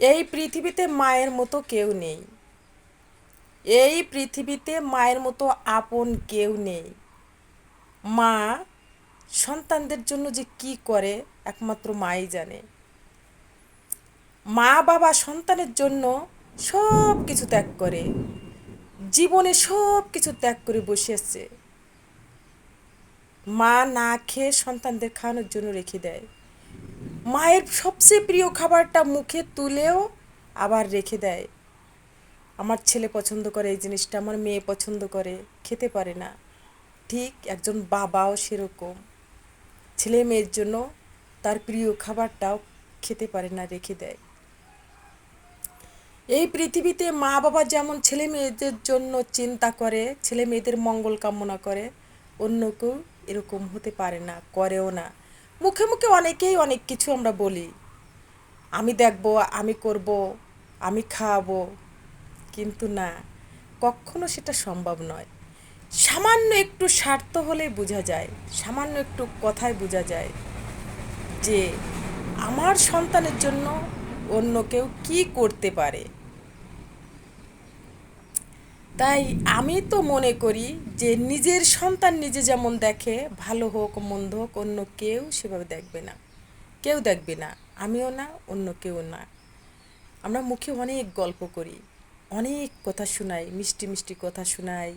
এই পৃথিবীতে মায়ের মতো কেউ নেই। এই পৃথিবীতে মায়ের মতো আপন কেউ নেই। মা সন্তানদের জন্য যে কি করে, একমাত্র মাই জানে। মা বাবা সন্তানের জন্য সব কিছু ত্যাগ করে, জীবনে সব কিছু ত্যাগ করে বসে আছে। মা না খেয়ে সন্তানদের খাওয়ানোর জন্য রেখে দেয়। মায়ের সবচেয়ে প্রিয় খাবারটা মুখে তুলেও আবার রেখে দেয়। আমার ছেলে পছন্দ করে এই জিনিসটা, আমার মেয়ে পছন্দ করে, খেতে পারে না। ঠিক একজন বাবাও সেরকম। ছেলে মেয়ের জন্য তার প্রিয় খাবারটাও খেতে পারে না, রেখে দেয়। এই পৃথিবীতে মা বাবা যেমন ছেলে মেয়েদের জন্য চিন্তা করে, ছেলে মেয়েদের মঙ্গল কামনা করে অন্য কেউ এরকম হতে পারে না, করেও না। মুখে মুখে অনেকেই অনেক কিছু আমরা বলি। আমি দেখব, আমি করব, আমি খাওয়াবো, কিন্তু না, কখনো সেটা সম্ভব নয়। সামান্য একটু স্বার্থ হলে বোঝা যায়, সামান্য একটু কথায় বোঝা যায় যে আমার সন্তানের জন্য অন্য কেউ কী করতে পারে। তাই আমি তো মনে করি যে নিজের সন্তান নিজে যেমন দেখে, ভালো হোক, মন্দ হোক, অন্য কেউ সেভাবে দেখবে না। কেউ দেখবে না, আমিও না, অন্য কেউ না। আমরা মুখে অনেক গল্প করি, অনেক কথা শোনাই, মিষ্টি মিষ্টি কথা শোনাই,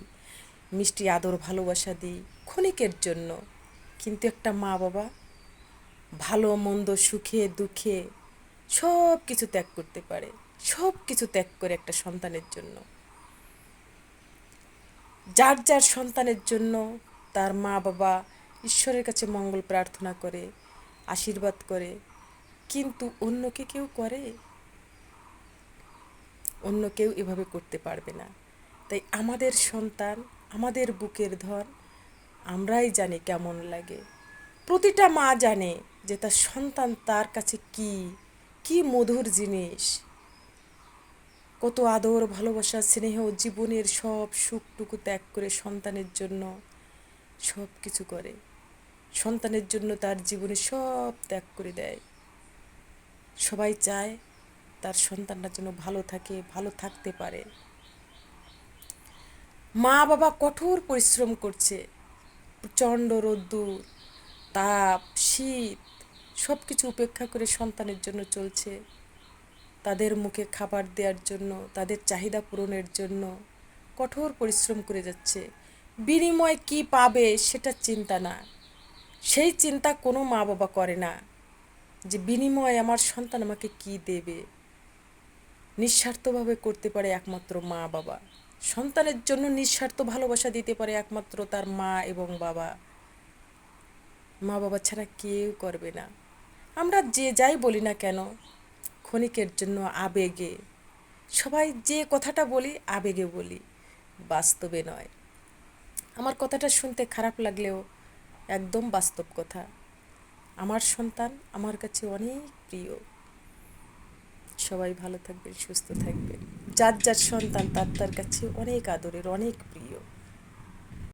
মিষ্টি আদর ভালোবাসা দিই ক্ষণিকের জন্য। কিন্তু একটা মা বাবা ভালো, মন্দ, সুখে, দুঃখে সব কিছু ত্যাগ করতে পারে সব কিছু ত্যাগ করে একটা সন্তানের জন্য। যার যার সন্তানের জন্য তার মা বাবা ঈশ্বরের কাছে মঙ্গল প্রার্থনা করে, আশীর্বাদ করে, কিন্তু অন্যকে কেউ করে? অন্য কেউ এভাবে করতে পারবে না। তাই আমাদের সন্তান, আমাদের বুকের ধন, আমরাই জানি কেমন লাগে। প্রতিটা মা জানে যে তার সন্তান তার কাছে কি কি মধুর জিনিস। কত আদর, ভালোবাসা, স্নেহ, জীবনের সব সুখটুকু ত্যাগ করে সন্তানের জন্য সব কিছু করে। সন্তানের জন্য তার জীবনে সব ত্যাগ করে দেয়। সবাই চায় তার সন্তানটা যেন ভালো থাকে, ভালো থাকতে পারে। মা বাবা কঠোর পরিশ্রম করছে। প্রচণ্ড রোদ্দুর, তাপ, শীত সব কিছু উপেক্ষা করে সন্তানের জন্য চলছে। তাদের মুখে খাবার দেওয়ার জন্য, তাদের চাহিদা পূরণের জন্য কঠোর পরিশ্রম করে যাচ্ছে। বিনিময় কি পাবে সেটা চিন্তা না। সেই চিন্তা কোনো মা বাবা করে না যে, বিনিময়ে আমার সন্তান আমাকে কি দেবে? নিঃস্বার্থভাবে করতে পারে একমাত্র মা বাবা সন্তানের জন্য নিঃস্বার্থ ভালোবাসা দিতে পারে একমাত্র তার মা এবং বাবা। মা বাবা ছাড়া কেউ করবে না। আমরা যে যাই বলি না কেন ক্ষণিকের জন্য আবেগে, সবাই যে কথাটা বলি, আবেগে বলি, বাস্তবে নয়। আমার কথাটা শুনতে খারাপ লাগলেও একদম বাস্তব কথা। আমার সন্তান আমার কাছে অনেক প্রিয়। সবাই ভালো থাকবেন, সুস্থ থাকবেন। যার যার সন্তান, তার তার কাছে অনেক আদরের, অনেক প্রিয়।